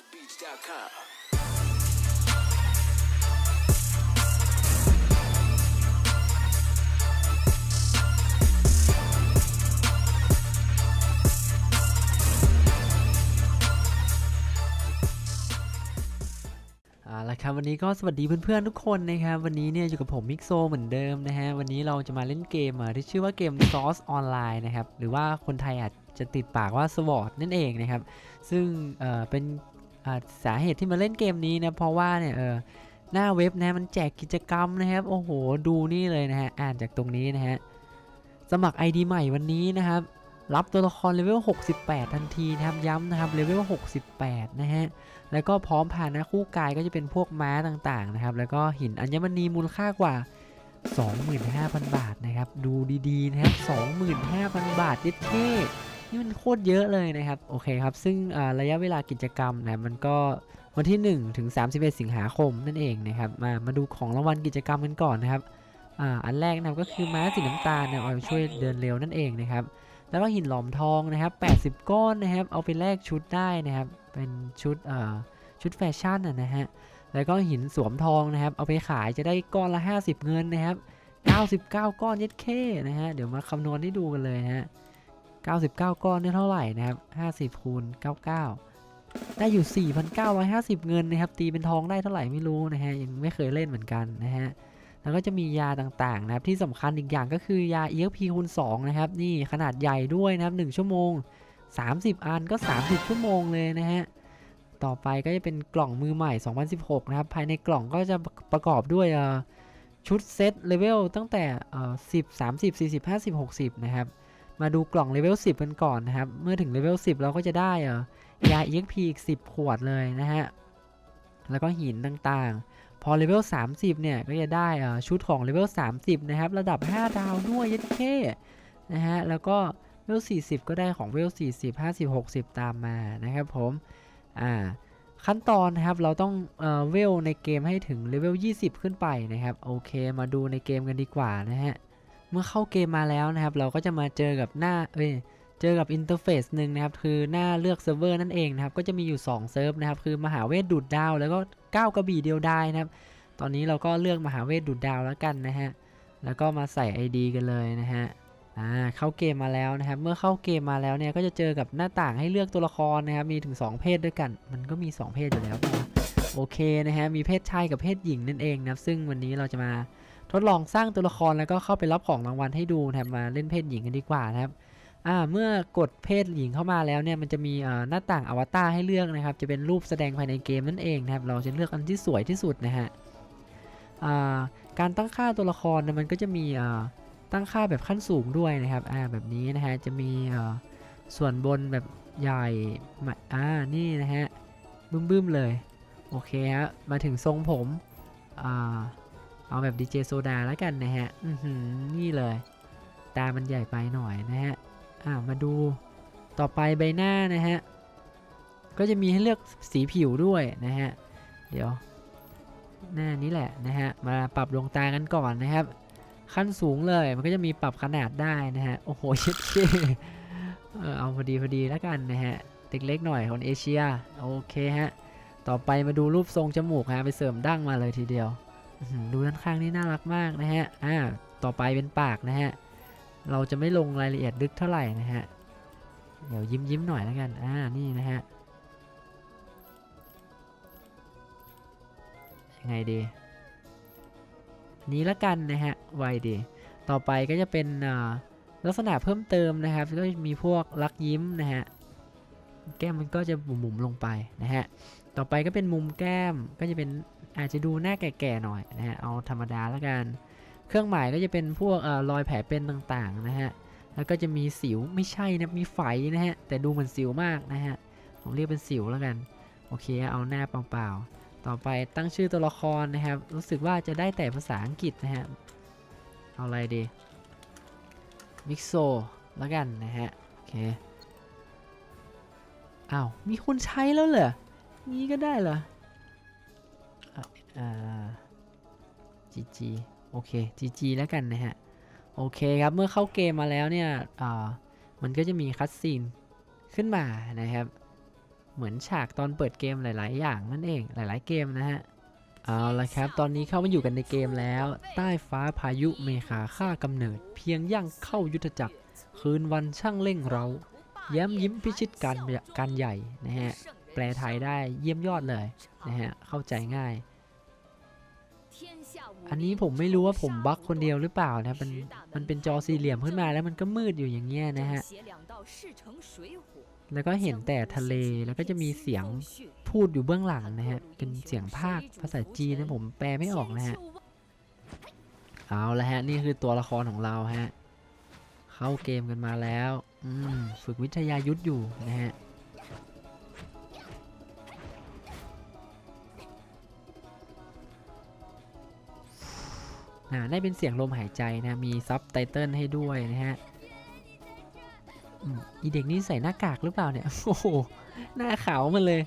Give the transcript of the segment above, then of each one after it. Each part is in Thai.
BeachBeach.com. เอาละครับวันนี้ก็สวัสดีเพื่อนๆทุกคนนะครับวันนี้เนี่ยอยู่กับผมมิกโซเหมือนเดิมนะฮะวันนี้เราจะมาเล่นเกมที่ชื่อว่าเกม Source Online นะครับหรือว่าคนไทยอาจจะติดปากว่า SWORD นั่นเองนะครับซึ่งเอ่อเป็น สาเหตุที่มาเล่นเกมนี้นะเพราะว่าเนี่ยเออหน้าเว็บนะมันแจกกิจกรรมนะครับ โอ้โห ดูนี่เลยนะฮะ อ่านจากตรงนี้นะฮะ สมัคร ID ใหม่วันนี้นะครับ รับตัวละครเลเวล 68 ทันทีนะครับ ย้ำนะครับ เลเวล 68 นะฮะ แล้วก็พร้อมผ่านนะคู่กายก็จะเป็นพวกม้าต่างๆนะครับ แล้วก็หินอัญมณีมูลค่ากว่า 25,000 บาทนะครับ ดูดีๆนะครับ 25,000 บาทเด็ดเท่ นี่มันโคตรเยอะเลยนะครับ โอเคครับ ซึ่งระยะเวลากิจกรรมนะมันก็วันที่ 1 ถึง 31 สิงหาคมนั่นเองนะครับ มามาดูของรางวัลกิจกรรมกันก่อนนะครับออันแรกนะครับก็คือม้าสีน้ำตาลนะเอาช่วยเดินเร็วนั่นเองนะครับ แล้วก็หินหลอมทองนะครับ 80 ก้อนนะครับ เอาไปแลกชุดได้นะครับ เป็นชุดเอ่อชุดแฟชั่นนะนะฮะ แล้วก็หินสวมทองนะครับ เอาไปขายจะได้ก้อนละ 50 เงินนะครับ 99 ก้อนเย็ดเคนะฮะ เดี๋ยวมาคำนวณให้ดูกันเลยนะฮะ 99 ก้อนได้เท่าไหร่นะครับ 50คูณ99 ได้อยู่ 4,950 เงินนะครับตีเป็นทองได้เท่าไหร่ไม่รู้นะฮะยังไม่เคยเล่นเหมือนกันนะฮะแล้วก็จะมียาต่างๆนะครับที่สำคัญอีกอย่างก็คือยา EXP คูณ2นะครับนี่ขนาดใหญ่ด้วยนะครับ1ชั่วโมง 30 อันก็ 30 ชั่วโมงเลยนะฮะต่อไปก็จะเป็นกล่องมือใหม่ 2016 นะครับ ภายในกล่องก็จะประกอบด้วยชุดเซตเลเวลตั้งแต่เอ่อ10 30 40 50 60 นะครับ มาดูกล่องเลเวล10 กันก่อนนะครับ เมื่อถึงเลเวล10 เราก็จะได้อ่อยา EXP อีก 10 ขวดเลยนะฮะ แล้วก็หินต่างๆ พอเลเวล30 เนี่ย ก็จะได้อ่อชุดของเลเวล30 นะครับ ระดับ 5 ดาวด้วยยัดเคนะฮะ แล้วก็เลเวล40 ก็ได้ของเลเวล40 50 60 ตามมานะครับผม อ่า ขั้นตอนนะครับ เราต้องเอ่อเวลในเกมให้ถึงเลเวล20 ขึ้นไปนะครับ โอเค มาดูในเกมกันดีกว่านะฮะ เมื่อเข้าเกมมาแล้วนะครับ เราก็จะมาเจอกับหน้าเอ้ยเจอกับอินเทอร์เฟซหนึ่งนะครับ คือหน้าเลือกเซิร์ฟเวอร์นั่นเองนะครับ ก็จะมีอยู่ 2 เซิร์ฟนะครับ คือมหาเวทดูดดาว แล้วก็ก้าวกระบี่เดียวไดายนะครับ ตอนนี้เราก็เลือกมหาเวทดูดดาวแล้วกันนะฮะ แล้วก็มาใส่ ID กันเลยนะฮะ อ่า เข้าเกมมาแล้วนะครับ เมื่อเข้าเกมมาแล้วเนี่ย ก็จะเจอกับหน้าต่างให้เลือกตัวละครนะครับ มีถึง 2 เพศด้วยกัน มันก็มี 2 เพศอยู่แล้วปะวะโอเคนะฮะ มีเพศชายกับเพศหญิงนั่นเองนะครับ ซึ่งวันนี้เราจะมา ทดลองสร้างตัวละครแล้วก็เข้าไปรับของรางวัลให้ดูนะครับมาเล่นเพศหญิงกันดีกว่านะครับอ่าเมื่อกดเพศหญิงเข้ามาแล้วเนี่ยมันจะมีอ่อหน้าต่างอวตารให้เลือกนะครับ จะเป็นรูปแสดงภายในเกมนั่นเองนะครับ เราจะเลือกอันที่สวยที่สุดนะฮะอ่าการตั้งค่าตัวละครเนี่ยมันก็จะมีอ่าตั้งค่าแบบขั้นสูงด้วยนะครับอ่าแบบนี้นะฮะจะมีอ่อส่วนบนแบบใหญ่อ่านี่นะฮะบึ้มๆเลยโอเคฮะมาถึงทรงผมอ่า เอาแบบดีเจโซดาแล้วกันนะฮะอือหือนี่เลย ตามันใหญ่ไปหน่อยนะฮะ อ่ามาดูต่อไปใบหน้านะฮะ ก็จะมีให้เลือกสีผิวด้วยนะฮะ เดี๋ยว หน้านี้แหละนะฮะ มาปรับดวงตากันก่อนนะครับ ขั้นสูงเลยมันก็จะมีปรับขนาดได้นะฮะ โอ้โหเชิดเช่เออเอาพอดีพอดีแล้วกันนะฮะเด็กเล็กหน่อยคนเอเชีย โอเคฮะ ต่อไปมาดูรูปทรงจมูกฮะ ไปเสริมดั้งมาเลยทีเดียว ดูด้านข้างนี่น่ารักมากนะฮะ อ่า ต่อไปเป็นปากนะฮะ เราจะไม่ลงรายละเอียดลึกเท่าไหร่นะฮะ เดี๋ยวยิ้มยิ้มๆหน่อยแล้วกัน อ่า นี่นะฮะ ยังไงดี นี้ละกันนะฮะ ไวดี ต่อไปก็จะเป็นลักษณะเพิ่มเติมนะครับ ก็มีพวกลักยิ้มนะฮะ แก้มมันก็จะหมุมๆลงไปนะฮะ ต่อไปก็เป็นมุมแก้ม ก็จะเป็น อาจจะดูหน้าแก่ๆหน่อยนะฮะเอาธรรมดาและกัน เครื่องหมายก็จะเป็นพวกอรอยแผลเป็นต่างๆนะฮะแล้วก็จะมีสิวไม่ใช่นะมีไฝนะฮะแต่ดูเหมือนสิวมากนะฮะผมเรียกเป็นสิวแล้วกันโอเคเอาหน้าเปล่าๆต่อไปตั้งชื่อตัวละครนะครับ รู้สึกว่าจะได้แต่ภาษาอังกฤษนะฮะเอาอะไรดีมิกโซแล้วกันนะฮะโอเคอ้าวมีคนใช้แล้วเหรองี้ก็ได้เหรอ GG โอเค GG แล้วกันนะฮะ โอเคครับ เมื่อเข้าเกมมาแล้วเนี่ยมันก็จะมีคัตซีนขึ้นมานะครับ เหมือนฉากตอนเปิดเกมหลาย ๆ อย่างนั่นเอง หลาย ๆ เกมนะฮะ เอาละครับ ตอนนี้เข้ามาอยู่กันในเกมแล้ว ใต้ฟ้าพายุเมฆาฆ่ากำเนิด เพียงย่างเข้ายุทธจักร คืนวันช่างเร่งเราแย้มยิ้มพิชิตการการใหญ่นะฮะ แปลไทยได้เยี่ยมยอดเลยนะฮะ เข้าใจง่าย อันนี้ผมไม่รู้ว่าผมบั๊กคนเดียวหรือเปล่านะ มันมันเป็นจอสี่เหลี่ยมขึ้นมาแล้วมันก็มืดอยู่อย่างเงี้ยนะฮะ แล้วก็เห็นแต่ทะเลแล้วก็จะมีเสียงพูดอยู่เบื้องหลังนะฮะ เป็นเสียงภาคภาษาจีนนะผมแปลไม่ออกนะฮะ เอาละฮะนี่คือตัวละครของเราฮะ เข้าเกมกันมาแล้ว อืมฝึกวิทยายุทธอยู่นะฮะ อ่าได้เป็นเสียงลมหายใจนะมีซับไตเติลให้ด้วยนะฮะอีเด็กนี่ใส่หน้ากากหรือเปล่าเนี่ย โอ้โห หน้าขาวมาเลย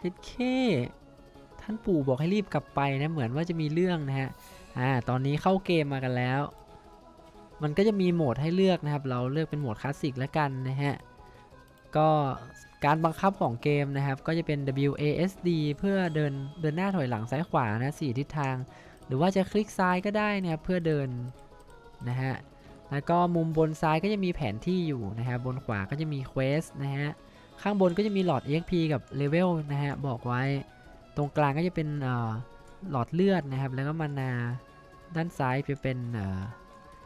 เด็ดเคท่านปู่บอกให้รีบกลับไปนะ เหมือนว่าจะมีเรื่องนะฮะ อ่า ตอนนี้เข้าเกมมากันแล้ว มันก็จะมีโหมดให้เลือกนะครับ เราเลือกเป็นโหมดคลาสสิกแล้วกันนะฮะ ก็การบังคับของเกมนะครับ ก็จะเป็น WASD เพื่อเดินเดินหน้าถอยหลังซ้ายขวานะสี่ทิศทาง หรือว่าจะคลิกซ้ายก็ได้นะครับเพื่อเดินนะฮะแล้วก็มุมบนซ้ายก็จะมีแผนที่อยู่นะฮะบนขวาก็จะมีเควสนะฮะข้างบนก็จะมีหลอด EXP กับเลเวลนะฮะบอกไว้ ตรงกลางก็จะเป็นหลอดเลือดนะครับ แล้วก็มานาด้านซ้ายจะเป็น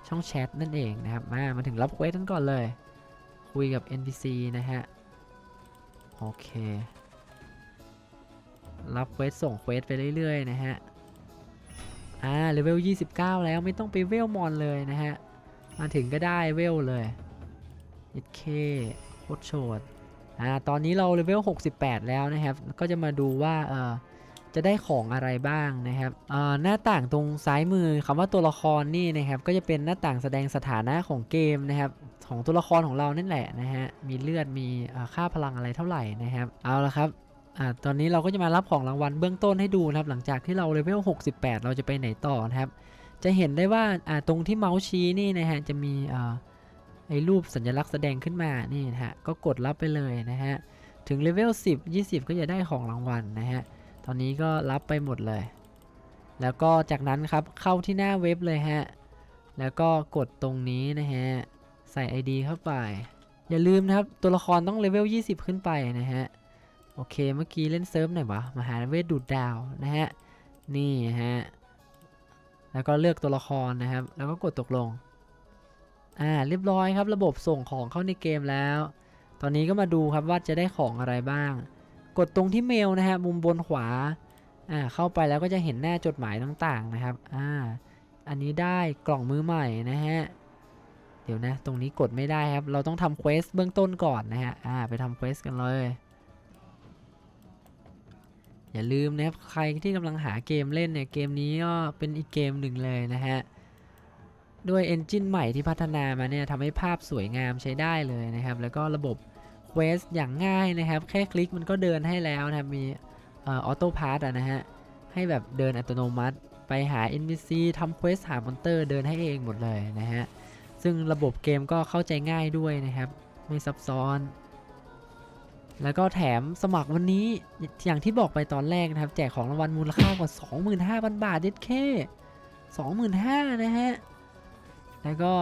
ช่องแชทนั่นเองนะครับมามาถึงรับเควสกันก่อนเลย คุยกับ NPC นะฮะโอเครับเควสส่งเควสไปเรื่อยๆ นะฮะ อ่าเลเวล 29 แล้วไม่ต้องไปเวลมอนเลยนะฮะ มาถึงก็ได้เวลเลยยิดเคโคตรโชดอ่าตอนนี้เราเลเวล 68 แล้วนะครับ ก็จะมาดูว่าเออจะได้ของอะไรบ้างนะครับอาหน้าต่างตรงซ้ายมือคำว่าตัวละครนี่นะครับก็จะเป็นหน้าต่างแสดงสถานะของเกมนะครับของตัวละครของเรานั่นแหละนะฮะมีเลือดมีค่าพลังอะไรเท่าไหร่นะครับ เอาละครับ อ่าตอนนี้เราก็จะมารับของรางวัลเบื้องต้นให้ดูนะครับ หลังจากที่เราเลเวล68 เราจะไปไหนต่อนะครับ จะเห็นได้ว่าอ่าตรงที่เมาส์ชี้นี่นะฮะจะมีอ่าไอ้รูปสัญลักษณ์แสดงขึ้นมานี่นะฮะก็กดรับไปเลยนะฮะถึงเลเวล10 20 ก็จะได้ของรางวัลนะฮะตอนนี้ก็รับไปหมดเลย แล้วก็จากนั้นครับเข้าที่หน้าเว็บเลยฮะแล้วก็กดตรงนี้นะฮะใส่ ID เข้าไป อย่าลืมนะครับตัวละครต้องเลเวล20 ขึ้นไปนะฮะ โอเคเมื่อกี้เล่นเซิร์ฟหน่อยวะมหาเวทดูดดาวนะฮะ นี่ฮะ แล้วก็เลือกตัวละครนะครับ แล้วก็กดตกลง อ่าเรียบร้อยครับระบบส่งของเข้าในเกมแล้ว ตอนนี้ก็มาดูครับว่าจะได้ของอะไรบ้าง กดตรงที่เมลนะฮะมุมบนขวา อ่าเข้าไปแล้วก็จะเห็นหน้าจดหมายต่างๆนะครับ อ่า อันนี้ได้กล่องมือใหม่นะฮะเดี๋ยวนะ ตรงนี้กดไม่ได้ครับ เราต้องทำเควสเบื้องต้นก่อนนะฮะ อ่า ไปทำเควสกันเลย อย่าลืมนะครับใครที่กำลังหาเกมเล่นเนี่ยเกมนี้ก็เป็นอีกเกมหนึ่งเลยนะฮะด้วยเอนจินใหม่ที่พัฒนามาเนี่ยทำให้ภาพสวยงามใช้ได้เลยนะครับ แล้วก็ระบบเควสอย่างง่ายนะครับ แค่คลิกมันก็เดินให้แล้วนะครับมีออโต้พาร์ตนะฮะให้แบบเดินอัตโนมัติ ไปหา NPC ทำเควสหามอนเตอร์เดินให้เองหมดเลยนะฮะซึ่งระบบเกมก็เข้าใจง่ายด้วยนะครับ ไม่ซับซ้อน แล้วก็แถมสมัครวันนี้อย่างที่บอกไปตอนแรกนะครับ แจกของรางวัลมูลค่ากว่า 25,000 บาทเด็ดแค่25,000นะฮะ แล้วก็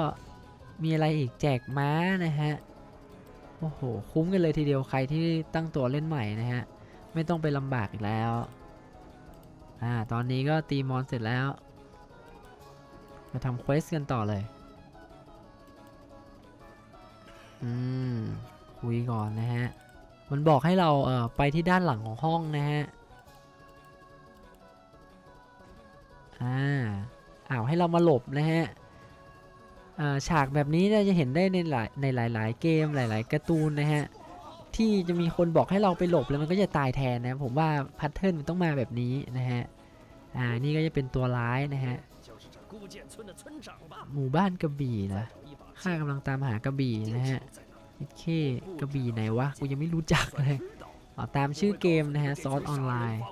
มีอะไรอีกแจกม้านะฮะ โอ้โห คุ้มกันเลยทีเดียวใครที่ตั้งตัวเล่นใหม่นะฮะ ไม่ต้องไปลำบากอีกแล้ว อ่า ตอนนี้ก็ตีมอนเสร็จแล้ว มาทำเควสกันต่อเลย อืม คุยก่อนนะฮะ มันบอกให้เราเไปที่ด้านหลังของห้องนะฮะ อ่าอ้าวให้เรามาหลบนะฮะฉากแบบนี้เราจะเห็นได้ในหลายในหลาย ๆ เกมหลาย ๆ การ์ตูนนะฮะ ที่จะมีคนบอกให้เราไปหลบแล้วมันก็จะตายแทนนะผมว่าแพทเทิร์นมันต้องมาแบบนี้นะฮะ อ่า นี่ก็จะเป็นตัวร้ายนะฮะ หมู่บ้านกระบี่นะข้ากำลังตามหากระบี่นะฮะ เคกระบี่ไหนวะ กูยังไม่รู้จักเลยอ๋ตามชื่อเกมนะฮะ ซอสออนไลน์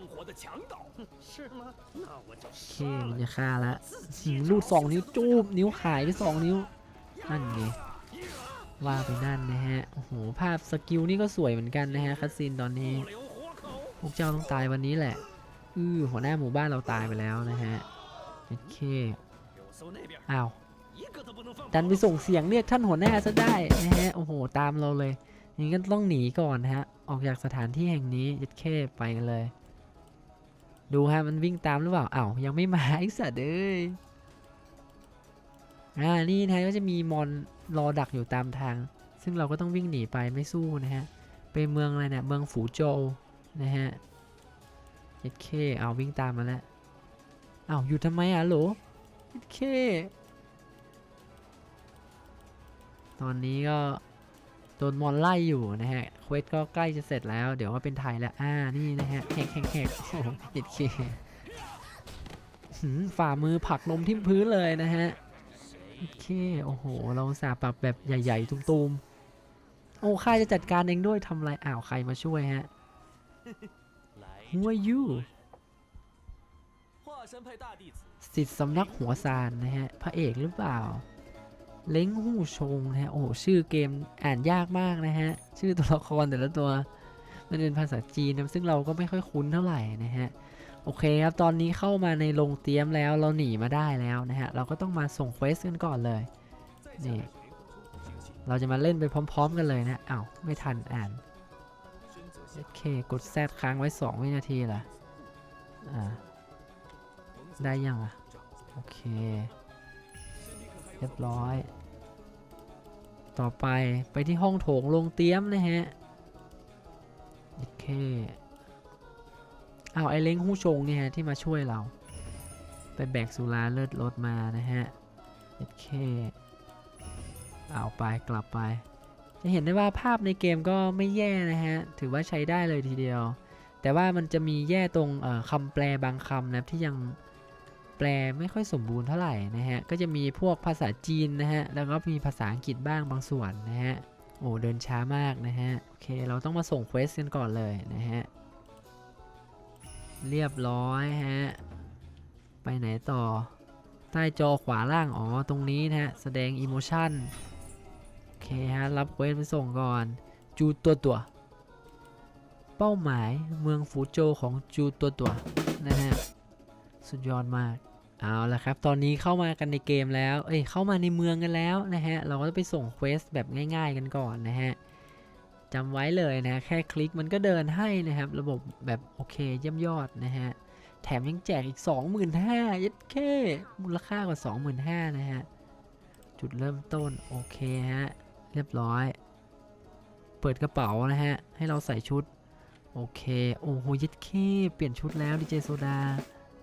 เค มันจะฆ่าละลูดสองนิ้วจูบนิ้วหายไปสองนิ้ว นั่นไง ว่าไปนั่นนะฮะ โอ้โห ภาพสกิลนี่ก็สวยเหมือนกันนะฮะ คัสซินตอนนี้ พวกเจ้าต้องตายวันนี้แหละ อือหัวหน้าหมู่บ้านเราตายไปแล้วนะฮะเคอ้าว ดันไปส่งเสียงเรียกท่านหัวหน้าซะได้นะฮะโอ้โห ตามเราเลยอย่างนี้ก็ต้องหนีก่อนนะฮะ ออกจากสถานที่แห่งนี้ยัดเข้ไปกันเลย ดูฮะมันวิ่งตามหรือเปล่าอ้าวยังไม่มาไอ้สัตว์เอ้ยอ่านี่นะก็จะมีมอนรอดักอยู่ตามทาง ซึ่งเราก็ต้องวิ่งหนีไปไม่สู้นะฮะไปเมืองอะไรเนี่ยเมืองฝูโจวนะฮะเอ็ดเคเอาวิ่งตามมาแล้วอ้าวอยู่ทำไมอะโหลเอ็ดเค ตอนนี้ก็โดนมอนไล่อยู่นะฮะเควสก็ใกล้จะเสร็จแล้ว เดี๋ยวว่าเป็นไทยแล้ว อ่า นี่นะฮะแหกแหกแหกโอ้ติดเคฝ่ามือผักนมทิ่มพื้นเลยนะฮะ โอเค โอ้โห เราสาปรับแบบใหญ่ๆ ตุ้มๆ โอ้ค่ายจะจัดการเองด้วยทำไรอ้าว ใครมาช่วยฮะ Who are you สิทธิ์สำนักหัวซานนะฮะ พระเอกหรือเปล่า เล้งหูชงนะฮะ โอ้โห ชื่อเกมอ่านยากมากนะฮะ ชื่อตัวละครแต่ละตัว มันเป็นภาษาจีนนะซึ่งเราก็ไม่ค่อยคุ้นเท่าไหร่นะฮะ โอเคครับ ตอนนี้เข้ามาในโรงเตี๊ยมแล้ว เราหนีมาได้แล้วนะฮะ เราก็ต้องมาส่งเควสกันก่อนเลย นี่ เราจะมาเล่นไปพร้อม ๆ กันเลยนะอา้าว ไม่ทันอ่าน โอเค กดแซดค้างไว้ 2 วินาทีล่ะ อ่า ได้ยังอะ โอเค รียบร้อย ต่อไปไปที่ห้องโถงลงเตรียมนะฮะ โอเคเอาไอเล้งหู้ชงเนี่ยที่มาช่วยเรา ไปแบกสุราเลิศรถมานะฮะโอเคเอาไปกลับไป จะเห็นได้ว่าภาพในเกมก็ไม่แย่นะฮะ ถือว่าใช้ได้เลยทีเดียว แต่ว่ามันจะมีแย่ตรงคำแปลบางคำนะที่ยัง แปลไม่ค่อยสมบูรณ์เท่าไหร่นะฮะ ก็จะมีพวกภาษาจีนนะฮะ แล้วก็มีภาษาอังกฤษบ้างบางส่วนนะฮะ โอ้เดินช้ามากนะฮะ โอเค เราต้องมาส่งเควสกันก่อนเลยนะฮะ เรียบร้อยฮะ ไปไหนต่อ ใต้จอขวาล่าง อ๋อ ตรงนี้นะฮะ แสดงอิโมชันโอเคฮะ รับเควสไปส่งก่อน จูตัวตัว เป้าหมายเมืองฟูโจวของจูตัวตัวนะฮะ สุดยอดมาก เอาละครับ ตอนนี้เข้ามากันในเกมแล้ว เอ้ย เข้ามาในเมืองกันแล้วนะฮะ เราก็จะไปส่งเควสแบบง่าย ๆ กันก่อนนะฮะจำไว้เลยนะ แค่คลิกมันก็เดินให้นะครับ ระบบแบบโอเคเยี่ยมยอดนะฮะ แถมยังแจกอีก 25,000ยัดแค่มูลค่ากว่า 25,000นะฮะ จุดเริ่มต้นโอเคฮะ เรียบร้อย เปิดกระเป๋านะฮะ ให้เราใส่ชุด โอเค โอ้โหยัดแค่เปลี่ยนชุดแล้วดีเจโซดา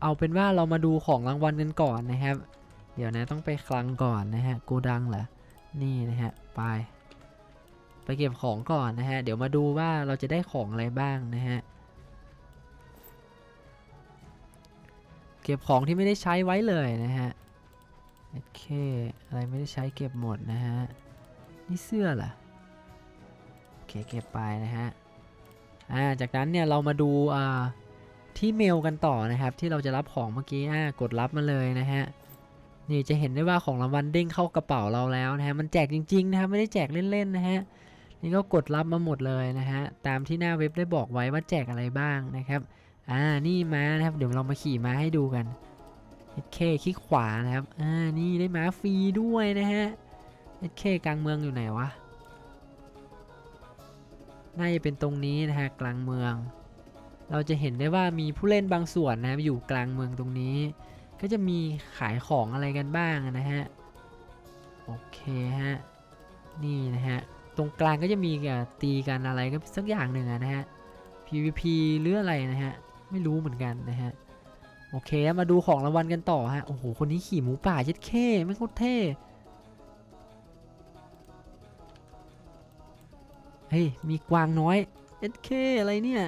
เอาเป็นว่าเรามาดูของรางวัลกันก่อนนะครับ เดี๋ยวนะต้องไปคลังก่อนนะฮะโกดังเหรอ นี่นะฮะไป ไปเก็บของก่อนนะฮะ เดี๋ยวมาดูว่าเราจะได้ของอะไรบ้างนะฮะ เก็บของที่ไม่ได้ใช้ไว้เลยนะฮะ โอเค อะไรไม่ได้ใช้เก็บหมดนะฮะ นี่เสื้อเหรอโอเคเก็บไปนะฮะ อ่า จากนั้นเนี่ยเรามาดูอ่า ที่เมลกันต่อนะครับ ที่เราจะรับของเมื่อกี้อ่ากดรับมาเลยนะฮะนี่จะเห็นได้ว่าของรางวัลเด้งเข้ากระเป๋าเราแล้วนะฮะมันแจกจริงๆนะครับไม่ได้แจกเล่นๆนะฮะนี่ก็กดรับมาหมดเลยนะฮะตามที่หน้าเว็บได้บอกไว้ว่าแจกอะไรบ้างนะครับอ่านี่ม้านะครับเดี๋ยวเรามาขี่ม้าให้ดูกันเอเคคลิกขวานะครับอ่านี่ได้ม้าฟรีด้วยนะฮะเอเคกลางเมืองอยู่ไหนวะน่าจะเป็นตรงนี้นะฮะกลางเมือง เราจะเห็นได้ว่ามีผู้เล่นบางส่วนนะครับอยู่กลางเมืองตรงนี้ ก็จะมีขายของอะไรกันบ้างนะฮะ โอเคฮะ นี่นะฮะ ตรงกลางก็จะมีกับตีกันอะไรก็สักอย่างหนึ่งนะฮะ PVP หรืออะไรนะฮะ ไม่รู้เหมือนกันนะฮะ โอเค มาดูของรางวัลกันต่อฮะ โอ้โห คนนี้ขี่หมูป่าเย็ดเข้ไม่โคตรเท่ เฮ้ย มีกวางน้อยเย็ดเข้อะไรเนี่ย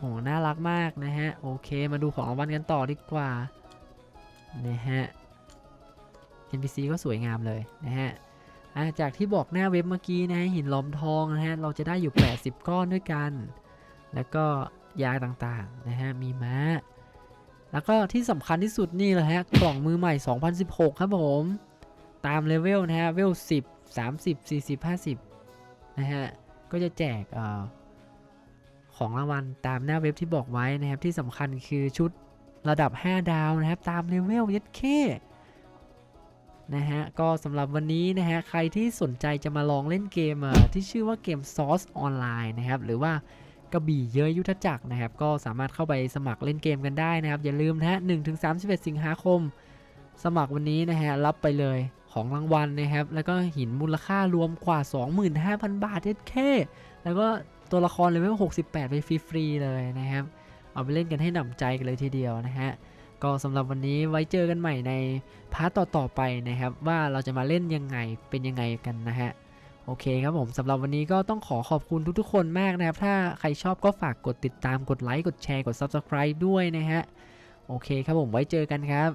โอ้น่ารักมากนะฮะ โอเค มาดูของรางวัลกันต่อดีกว่า นะฮะ NPC ก็สวยงามเลยนะฮะจากที่บอกหน้าเว็บเมื่อกี้นะฮะ หินล้อมทองนะฮะ เราจะได้อยู่ 80 ก้อนด้วยกัน แล้วก็ยาต่างๆ นะฮะ มีม้า แล้วก็ที่สำคัญที่สุดนี่เลยฮะ กล่องมือใหม่ 2016 ครับผม ตามเลเวลนะฮะ เวล 10 30 40 50 นะฮะ ก็จะแจกเอ่อ ของรางวัลตามหน้าเว็บที่บอกไว้นะครับที่สำคัญคือชุดระดับ 5 ดาวนะครับตามเลเวลยัดเคนะฮะก็สำหรับวันนี้นะฮะใครที่สนใจจะมาลองเล่นเกมที่ชื่อว่าเกม Source Online นะครับหรือว่ากระบี่เย้ยยุทธจักรนะครับ ก็สามารถเข้าไปสมัครเล่นเกมกันได้นะครับ อย่าลืมนะฮะ1-31สิงหาคม สมัครวันนี้นะฮะรับไปเลย ของรางวัลนะครับ แล้วก็หินมูลค่ารวมกว่า 25,000 บาทเด็ดแค่แล้วก็ตัวละครเลเวล68 ไปฟรีๆเลยนะครับ เอาไปเล่นกันให้หนำใจกันเลยทีเดียวนะฮะ ก็สำหรับวันนี้ไว้เจอกันใหม่ในพาร์ตต่อๆไปนะครับ ว่าเราจะมาเล่นยังไงเป็นยังไงกันนะฮะโอเคครับผมสำหรับวันนี้ก็ต้องขอขอบคุณทุกๆคนมากนะครับ ถ้าใครชอบก็ฝากกดติดตามกดไลค์กดแชร์กด Subscribe ด้วยนะฮะ โอเคครับผมไว้เจอกันครับ